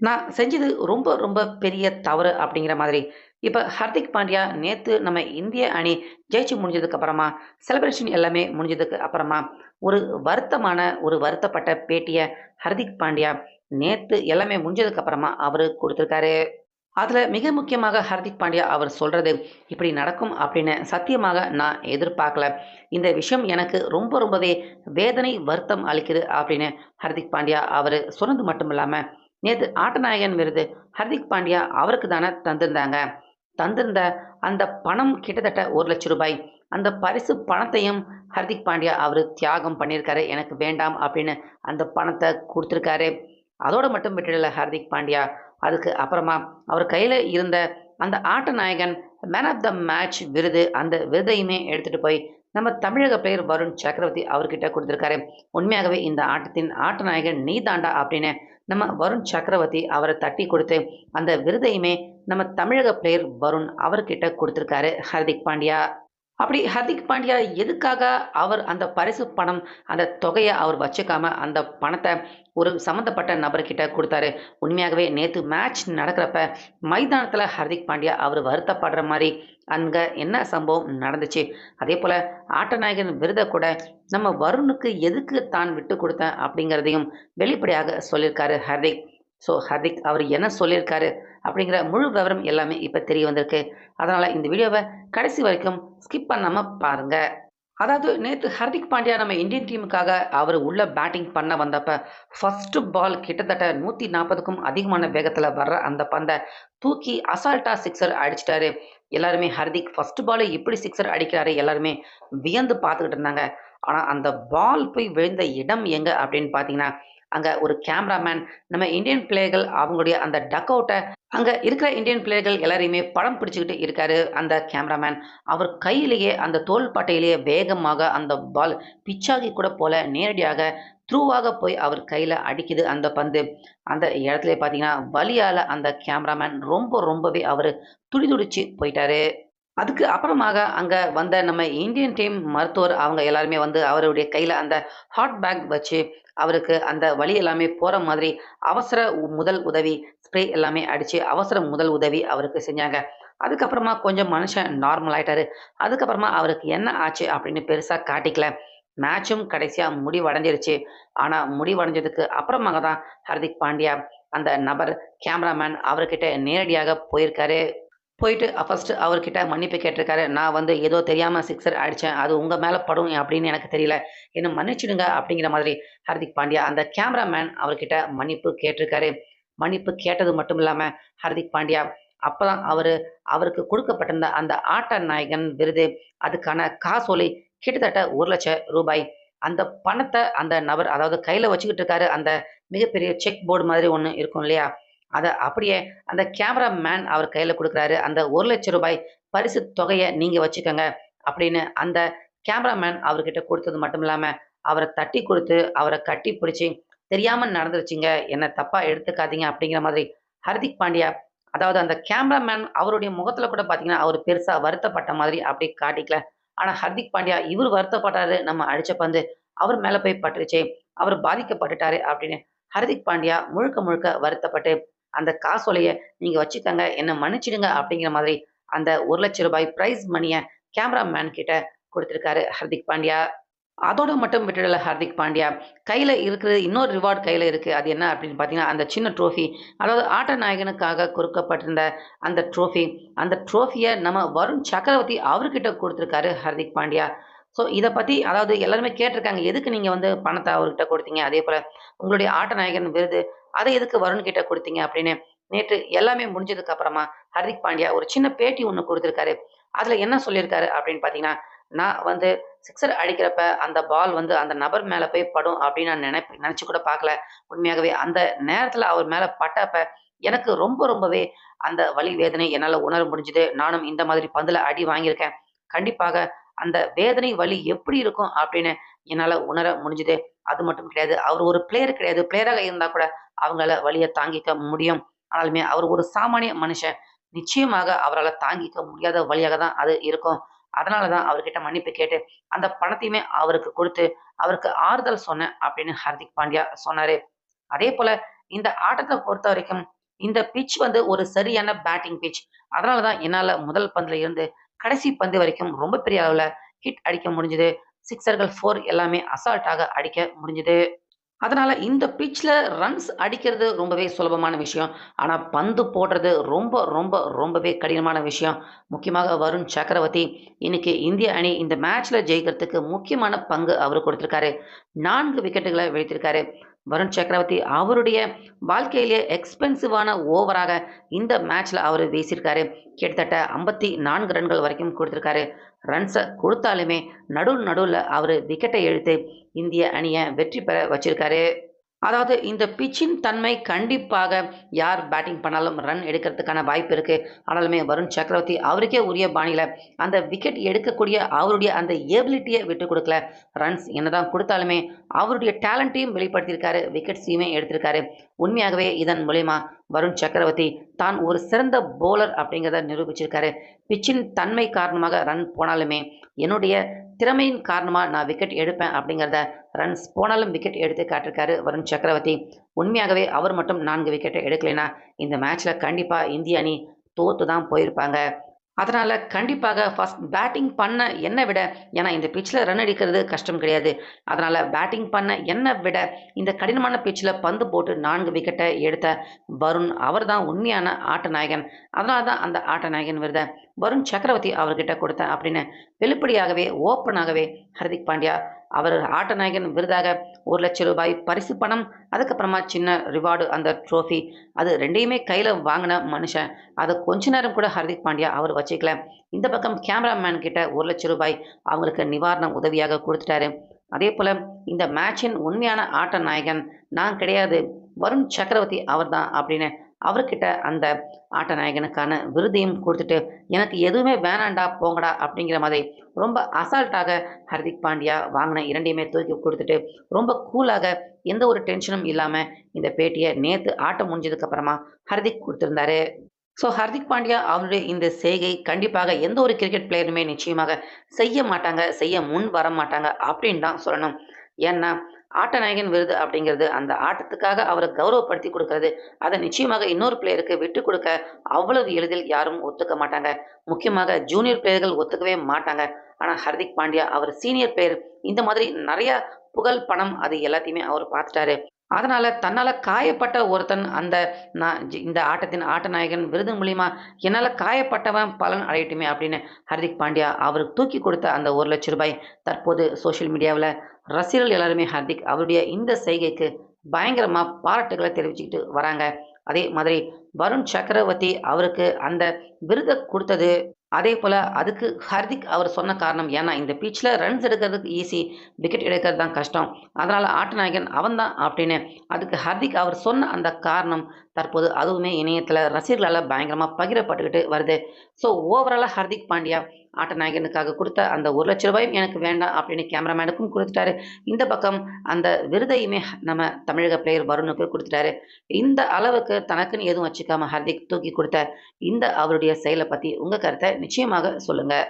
நான் செஞ்சது ரொம்ப ரொம்ப பெரிய தவறு அப்படிங்கிற மாதிரி. இப்போ ஹர்திக் பாண்டியா நேற்று நம்ம இந்திய அணி ஜெயிச்சு முடிஞ்சதுக்கு அப்புறமா, செலிப்ரேஷன் எல்லாமே முடிஞ்சதுக்கு அப்புறமா, ஒரு வருத்தமான ஒரு வருத்தப்பட்ட பேட்டியை ஹர்திக் பாண்டியா நேற்று எல்லாமே முடிஞ்சதுக்கு அப்புறமா அவர் கொடுத்துருக்காரு அதில் மிக முக்கியமாக ஹர்திக் பாண்டியா அவர் சொல்கிறது "இப்படி நடக்கும் அப்படின்னு சத்தியமாக நான் எதிர்பார்க்கல. இந்த விஷயம் எனக்கு ரொம்ப ரொம்பவே வேதனை, வருத்தம் அளிக்குது" அப்படின்னு ஹர்திக் பாண்டியா அவர் சொன்னது மட்டும் இல்லாமல் நேற்று ஆட்டநாயகன் விருது ஹர்திக் பாண்டியா அவருக்கு தானே தந்திருந்தாங்க. தந்திருந்த அந்த பணம் கிட்டத்தட்ட ஒரு லட்சம் ரூபாய் அந்த பரிசு பணத்தையும் ஹர்திக் பாண்டியா அவர் தியாகம் பண்ணியிருக்காரு. "எனக்கு வேண்டாம்" அப்படின்னு அந்த பணத்தை கொடுத்துருக்காரு அதோடு மட்டும் விட்டுடல ஹர்திக் பாண்டியா. அதுக்கு அப்புறமா அவர் கையில் இருந்த அந்த ஆட்டநாயகன் மேன் ஆஃப் த மேட்ச் விருது, அந்த விருதையுமே எடுத்துகிட்டு போய் நம்ம தமிழக பிளேயர் வருண் சக்கரவர்த்தி அவர்கிட்ட கொடுத்துருக்காரு "உண்மையாகவே இந்த ஆட்டத்தின் ஆட்டநாயகன் நீ தாண்டா அப்படின்னு நம்ம வருண் சக்கரவர்த்தி அவரை தட்டி கொடுத்து அந்த விருதையுமே நம்ம தமிழக பிளேயர் வருண் அவர்கிட்ட கொடுத்துருக்காரு ஹர்திக் பாண்டியா. அப்படி ஹர்திக் பாண்டியா எதுக்காக அவர் அந்த பரிசு பணம், அந்த தொகையை அவர் வச்சுக்காம அந்த பணத்தை ஒரு சம்மந்தப்பட்ட நபர்கிட்ட கொடுத்தாரு உண்மையாகவே நேற்று மேட்ச் நடக்கிறப்ப மைதானத்தில் ஹர்திக் பாண்டியா அவர் வருத்தப்படுற மாதிரி அங்கே என்ன சம்பவம் நடந்துச்சு? அதே போல் ஆட்டநாயகன் விருதை கூட நம்ம வருணுக்கு எதுக்கு தான் விட்டு கொடுத்தேன் அப்படிங்கிறதையும் வெளிப்படையாக சொல்லியிருக்காரு ஹர்திக். ஸோ ஹர்திக் அவர் என்ன சொல்லியிருக்காரு அப்படிங்கிற முழு விவரம் எல்லாமே இப்போ தெரிய வந்திருக்கு. அதனால் இந்த வீடியோவை கடைசி வரைக்கும் ஸ்கிப் பண்ணாமல் பாருங்கள் அதாவது நேற்று ஹர்திக் பாண்டியா நம்ம இந்தியன் டீமுக்காக அவர் உள்ள பேட்டிங் பண்ண வந்தப்ப, ஃபஸ்ட்டு பால் கிட்டத்தட்ட 140க்கும் அதிகமான வேகத்தில் வர்ற அந்த பந்தை தூக்கி அசால்ட்டா சிக்ஸர் அடிச்சிட்டாரு எல்லாருமே ஹர்திக் ஃபஸ்ட்டு பாலே இப்படி சிக்ஸர் அடிக்கிறாரு எல்லாருமே வியந்து பார்த்துக்கிட்டு இருந்தாங்க. ஆனால் அந்த பால் போய் விழுந்த இடம் எங்கே அப்படின்னு பார்த்தீங்கன்னா, அங்கே ஒரு கேமராமேன் நம்ம இந்தியன் பிளேயர்கள் அவங்களுடைய அந்த டக் அவுட்டை அங்கே இருக்கிற இந்தியன் பிளேயர்கள் எல்லாரையுமே படம் பிடிச்சிக்கிட்டு இருக்காரு அந்த கேமராமேன். அவர் கையிலேயே அந்த தோள்பாட்டையிலேயே வேகமாக அந்த பால் பிச்சாகி கூட போல நேரடியாக த்ரூவாக போய் அவர் கையில் அடிக்குது அந்த பந்து. அந்த இடத்துல பார்த்தீங்கன்னா, வலியால் அந்த கேமராமேன் ரொம்ப ரொம்பவே அவர் துடிதுடிச்சு போயிட்டாரு. அதுக்கு அப்புறமாக அங்கே வந்த நம்ம இந்தியன் டீம் மருத்துவர் அவங்க எல்லாருமே வந்து அவருடைய கையில் அந்த ஹாட் பேக் வச்சு, அவருக்கு அந்த வழி எல்லாமே போகிற மாதிரி அவசர முதல் உதவி ஸ்ப்ரே எல்லாமே அடித்து அவசர முதல் உதவி அவருக்கு செஞ்சாங்க. அதுக்கப்புறமா கொஞ்சம் மனுஷன் நார்மல் ஆயிட்டாரு. அதுக்கப்புறமா அவருக்கு என்ன ஆச்சு அப்படின்னு பெருசாக காட்டிக்கல. மேட்சும் கடைசியாக முடிவடைஞ்சிருச்சு. ஆனால் முடிவடைஞ்சதுக்கு அப்புறமாக தான் ஹர்திக் பாண்டியா அந்த நபர் கேமராமேன் அவர்கிட்ட நேரடியாக போயிருக்காரு. போயிட்டு ஃபஸ்ட்டு அவர்கிட்ட மன்னிப்பு கேட்டிருக்காரு. "நான் வந்து ஏதோ தெரியாமல் சிக்ஸர் அடித்தேன் அது உங்கள் மேலே படும் அப்படின்னு எனக்கு தெரியல. என்ன மன்னிச்சிடுங்க" அப்படிங்கிற மாதிரி ஹர்திக் பாண்டியா அந்த கேமராமேன் அவர்கிட்ட மன்னிப்பு கேட்டிருக்காரு. மன்னிப்பு கேட்டது மட்டும் இல்லாமல் ஹர்திக் பாண்டியா அப்போ தான் அவர் அவருக்கு கொடுக்கப்பட்டிருந்த அந்த ஆட்ட நாயகன் விருது, அதுக்கான காசோலை கிட்டத்தட்ட ஒரு லட்சம் ரூபாய் அந்த பணத்தை அந்த நபர் அதாவது கையில் வச்சுக்கிட்டு இருக்காரு. அந்த மிகப்பெரிய செக் போர்டு மாதிரி ஒன்று இருக்கும் இல்லையா? அதை அப்படியே அந்த கேமராமேன் அவர் கையில் கொடுக்குறாரு அந்த ஒரு லட்சம் ரூபாய் பரிசு தொகையை நீங்கள் வச்சுக்கோங்க அப்படின்னு அந்த கேமராமேன் அவர்கிட்ட கொடுத்தது மட்டும் இல்லாமல் அவரை தட்டி கொடுத்து அவரை கட்டி பிடிச்சி தெரியாமல் நடந்துருச்சுங்க. என்னை தப்பாக எடுத்துக்காதீங்க" அப்படிங்கிற மாதிரி ஹர்திக் பாண்டியா அதாவது அந்த கேமராமேன் அவருடைய முகத்தில் கூட பார்த்தீங்கன்னா, அவர் பெருசாக வருத்தப்பட்ட மாதிரி அப்படி காட்டிக்கல. ஆனால் ஹர்திக் பாண்டியா இவர் வருத்தப்பட்டாரு. நம்ம அடிச்ச பந்து அவர் மேலே போய் பட்டுருச்சே, அவர் பாதிக்கப்பட்டுட்டாரு அப்படின்னு ஹர்திக் பாண்டியா முழுக்க முழுக்க வருத்தப்பட்டு, அந்த காசோலைய நீங்க வச்சுக்கங்க. என்ன மன்னிச்சிடுங்க அப்படிங்கிற மாதிரி அந்த ஒரு லட்ச ரூபாய் பிரைஸ் மணியை கேமராமேன் கிட்ட கொடுத்துருக்காரு ஹர்திக் பாண்டியா. அதோட மட்டும் விட்டுடல ஹர்திக் பாண்டியா. கையில இருக்கிறது இன்னொரு ரிவார்ட் கையில இருக்கு. அது என்ன அப்படின்னு பார்த்தீங்கன்னா, அந்த சின்ன ட்ரோஃபி. அதாவது ஆட்ட நாயகனுக்காக கொடுக்கப்பட்டிருந்த அந்த ட்ரோஃபி. அந்த ட்ரோஃபியை நம்ம வருண் சக்கரவர்த்தி அவர்கிட்ட கொடுத்துருக்காரு ஹர்திக் பாண்டியா. ஸோ இதை பற்றி அதாவது எல்லாருமே கேட்டிருக்காங்க. "எதுக்கு நீங்கள் வந்து பணத்தை அவர்கிட்ட கொடுத்தீங்க அதே போல் உங்களுடைய ஆட்ட நாயகன் விருது, அதை எதுக்கு வருண் கிட்ட கொடுத்தீங்க அப்படின்னு நேற்று எல்லாமே முடிஞ்சதுக்கு அப்புறமா ஹர்திக் பாண்டியா ஒரு சின்ன பேட்டி ஒன்று கொடுத்துருக்காரு அதில் என்ன சொல்லியிருக்காரு அப்படின்னு பார்த்தீங்கன்னா, "நான் வந்து சிக்ஸர் அடிக்கிறப்ப அந்த பால் வந்து அந்த நபர் மேலே போய் படும் அப்படின்னு நான் நினை நினச்சி கூட பார்க்கல. உண்மையாகவே அந்த நேரத்தில் அவர் மேலே பட்டப்ப எனக்கு ரொம்ப ரொம்பவே அந்த வலி, வேதனை என்னால் உணர முடிஞ்சுது நானும் இந்த மாதிரி பந்தில் அடி வாங்கியிருக்கேன். கண்டிப்பாக அந்த வேதனை, வலி எப்படி இருக்கும் அப்படின்னு என்னால உணர முடிஞ்சுது அது மட்டும் கிடையாது, அவர் ஒரு பிளேயர் கிடையாது. பிளேயராக இருந்தா கூட அவங்களால வழியை தாங்கிக்க முடியும். ஆனாலுமே அவர் ஒரு சாமானிய மனுஷன். நிச்சயமாக அவரால் தாங்கிக்க முடியாத வழியாக தான் அது இருக்கும். அதனால தான் அவர்கிட்ட மன்னிப்பு கேட்டு, அந்த பணத்தையுமே அவருக்கு கொடுத்து அவருக்கு ஆறுதல் சொன்னேன்" அப்படின்னு ஹர்திக் பாண்டியா சொன்னாரு. அதேபோல இந்த ஆட்டத்தை பொறுத்த வரைக்கும் இந்த பிட்ச் வந்து ஒரு சரியான பேட்டிங் பிட்ச். அதனால தான் என்னால முதல் பந்துல இருந்து கடைசி பந்து வரைக்கும் ரொம்ப பெரிய அளவில் ஹிட் அடிக்க முடிஞ்சுது சிக்ஸர்கள், ஃபோர் எல்லாமே அசால்ட்டாக அடிக்க முடிஞ்சுது அதனால இந்த பிச்சில் ரன்ஸ் அடிக்கிறது ரொம்பவே சுலபமான விஷயம். ஆனால் பந்து போடுறது ரொம்ப, ரொம்ப, ரொம்பவே கடினமான விஷயம். முக்கியமாக வருண் சக்கரவர்த்தி இன்னைக்கு இந்திய அணி இந்த மேட்ச்ல ஜெயிக்கிறதுக்கு முக்கியமான பங்கு அவர் கொடுத்திருக்காரு. நான்கு விக்கெட்டுகளை வீழ்த்திருக்காரு வருண் சக்கரவர்த்தி அவருடைய வாழ்க்கையிலேயே எக்ஸ்பென்சிவான ஓவராக இந்த மேட்ச்ல அவர் வீசியிருக்காரு. கிட்டத்தட்ட 54 ரன்கள் வரைக்கும் கொடுத்துருக்காரு ரன்ஸை கொடுத்தாலுமே நடு நடுவில் அவர் விக்கெட்டை இழுத்து இந்திய அணியை வெற்றி பெற வச்சிருக்காரு. அதாவது இந்த பிச்சின் தன்மை கண்டிப்பாக யார் பேட்டிங் பண்ணாலும் ரன் எடுக்கிறதுக்கான வாய்ப்பு இருக்குது ஆனாலுமே வருண் சக்கரவர்த்தி அவருக்கே உரிய பாணியில் அந்த விக்கெட் எடுக்கக்கூடிய அவருடைய அந்த ஏபிலிட்டியை விட்டு கொடுக்கல ரன்ஸ் என்னதான் கொடுத்தாலுமே அவருடைய டேலண்ட்டையும் வெளிப்படுத்தியிருக்காரு. விக்கெட்ஸையுமே எடுத்திருக்காரு. உண்மையாகவே இதன் மூலயமா வருண் சக்கரவர்த்தி தான் ஒரு சிறந்த போலர் அப்படிங்கிறத நிரூபிச்சிருக்காரு. பிச்சின் தன்மை காரணமாக ரன் போனாலுமே என்னுடைய திறமையின் காரணமாக நான் விக்கெட் எடுப்பேன் அப்படிங்கிறத ரன்ஸ் போனாலும் விக்கெட் எடுத்து காட்டிருக்காரு வருண் சக்கரவர்த்தி. உண்மையாகவே அவர் மட்டும் நான்கு விக்கெட்டை எடுக்கலைன்னா இந்த மேட்ச்ல கண்டிப்பா இந்திய அணி தோத்து தான் போயிருப்பாங்க. அதனால் கண்டிப்பாக ஃபர்ஸ்ட் பேட்டிங் பண்ண என்னை விட ஏன்னா இந்த பிச்சில் ரன் அடிக்கிறது கஷ்டம் கிடையாது. அதனால் பேட்டிங் பண்ண என்னை விட இந்த கடினமான பிச்சில் பந்து போட்டு நான்கு விக்கெட்டை எடுத்த வருண் அவர் தான் உண்மையான ஆட்ட நாயகன். அதனால தான் அந்த ஆட்ட நாயகன் விருத வருண் சக்கரவர்த்தி அவர்கிட்ட கொடுத்தேன் அப்படின்னு வெளிப்படையாகவே, ஓப்பனாகவே ஹர்திக் பாண்டியா அவர் ஆட்டநாயகன் விருதாக ஒரு லட்சம் ரூபாய் பரிசு பணம், அதுக்கப்புறமா சின்ன ரிவார்டு அந்த ட்ரோஃபி அது ரெண்டையுமே கையில் வாங்கின மனுஷன். அதை கொஞ்ச நேரம் கூட ஹர்திக் பாண்டியா அவர் வச்சுக்கல. இந்த பக்கம் கேமராமேன் கிட்ட ஒரு லட்சம் ரூபாய் அவங்களுக்கு நிவாரணம் உதவியாக கொடுத்துட்டாரு அதே போல் இந்த மேட்சின் உண்மையான ஆட்ட நாயகன் நான் கிடையாது. வருண் சக்கரவர்த்தி அவர் தான் அப்படின்னு அவர்கிட்ட அந்த ஆட்டநாயகனுக்கான விருதையும் கொடுத்துட்டு எனக்கு எதுவுமே வேணாண்டா போங்கடா அப்படிங்கிற மாதிரி ரொம்ப அசால்ட்டாக ஹர்திக் பாண்டியா வாங்கின இரண்டையுமே தூக்கி கொடுத்துட்டு ரொம்ப கூலாக எந்த ஒரு டென்ஷனும் இல்லாமல் இந்த பேட்டியை நேற்று ஆட்டம் முடிஞ்சதுக்கப்புறமா ஹர்திக் கொடுத்துருந்தாரு ஸோ ஹர்திக் பாண்டியா அவருடைய இந்த செய்கை கண்டிப்பாக எந்த ஒரு கிரிக்கெட் பிளேயருமே நிச்சயமாக செய்ய மாட்டாங்க, செய்ய முன் வர மாட்டாங்க அப்படின்னு தான் சொல்லணும். ஏன்னா ஆட்டநாயகன் விருது அப்படிங்கிறது அந்த ஆட்டத்துக்காக அவரை கௌரவப்படுத்தி கொடுக்கறது அதை நிச்சயமாக இன்னொரு பிளேயருக்கு விட்டு கொடுக்க அவ்வளவு எளிதில் யாரும் ஒத்துக்க மாட்டாங்க. முக்கியமாக ஜூனியர் பிளேயர்கள் ஒத்துக்கவே மாட்டாங்க. ஆனால் ஹர்திக் பாண்டியா அவர் சீனியர் பிளேயர். இந்த மாதிரி நிறைய புகழ், பணம் அது எல்லாத்தையுமே அவர் பார்த்துட்டாரு. அதனால தன்னால் காயப்பட்ட ஒருத்தன் அந்த நான் இந்த ஆட்டத்தின் ஆட்ட நாயகன் விருது மூலியமா என்னால் காயப்பட்டவன் பலன் அடையட்டுமே அப்படின்னு ஹர்திக் பாண்டியா அவருக்கு தூக்கி கொடுத்த அந்த ஒரு லட்ச ரூபாய் தற்போது சோஷியல் மீடியாவில் ரசிகர்கள் எல்லாருமே ஹர்திக் அவருடைய இந்த செய்கைக்கு பயங்கரமாக பாராட்டுகளை தெரிவிச்சுக்கிட்டு வராங்க. அதே மாதிரி வருண் சக்கரவர்த்தி அவருக்கு அந்த விருதை கொடுத்தது அதே போல் அதுக்கு ஹர்திக் அவர் சொன்ன காரணம் ஏன்னா இந்த பீச்சில் ரன்ஸ் எடுக்கிறதுக்கு ஈஸி. விக்கெட் எடுக்கிறது தான் கஷ்டம். அதனால ஆட்ட நாயகன் அவன் தான் அப்படின்னு அதுக்கு ஹர்திக் அவர் சொன்ன அந்த காரணம் தற்போது அதுவுமே இணையத்தில் ரசிகர்களால் பயங்கரமாக பகிரப்பட்டுக்கிட்டு வருது. ஸோ ஓவராலாக ஹர்திக் பாண்டியா ஆட்ட நாயகனுக்காக அந்த அந்த ரூ. 1,00,000 எனக்கு வேண்டாம் அப்படின்னு கேமராமேனுக்கும் கொடுத்துட்டாரு இந்த பக்கம் அந்த விருதையுமே நம்ம தமிழக பிளேயர் வருணுக்கு கொடுத்துட்டாரு இந்த அளவுக்கு தனக்குன்னு எதுவும் வச்சுக்காம ஹர்திக் தூக்கி கொடுத்த இந்த அவருடைய செயலை பற்றி உங்கள் கருத்தை நிச்சயமாக சொல்லுங்கள்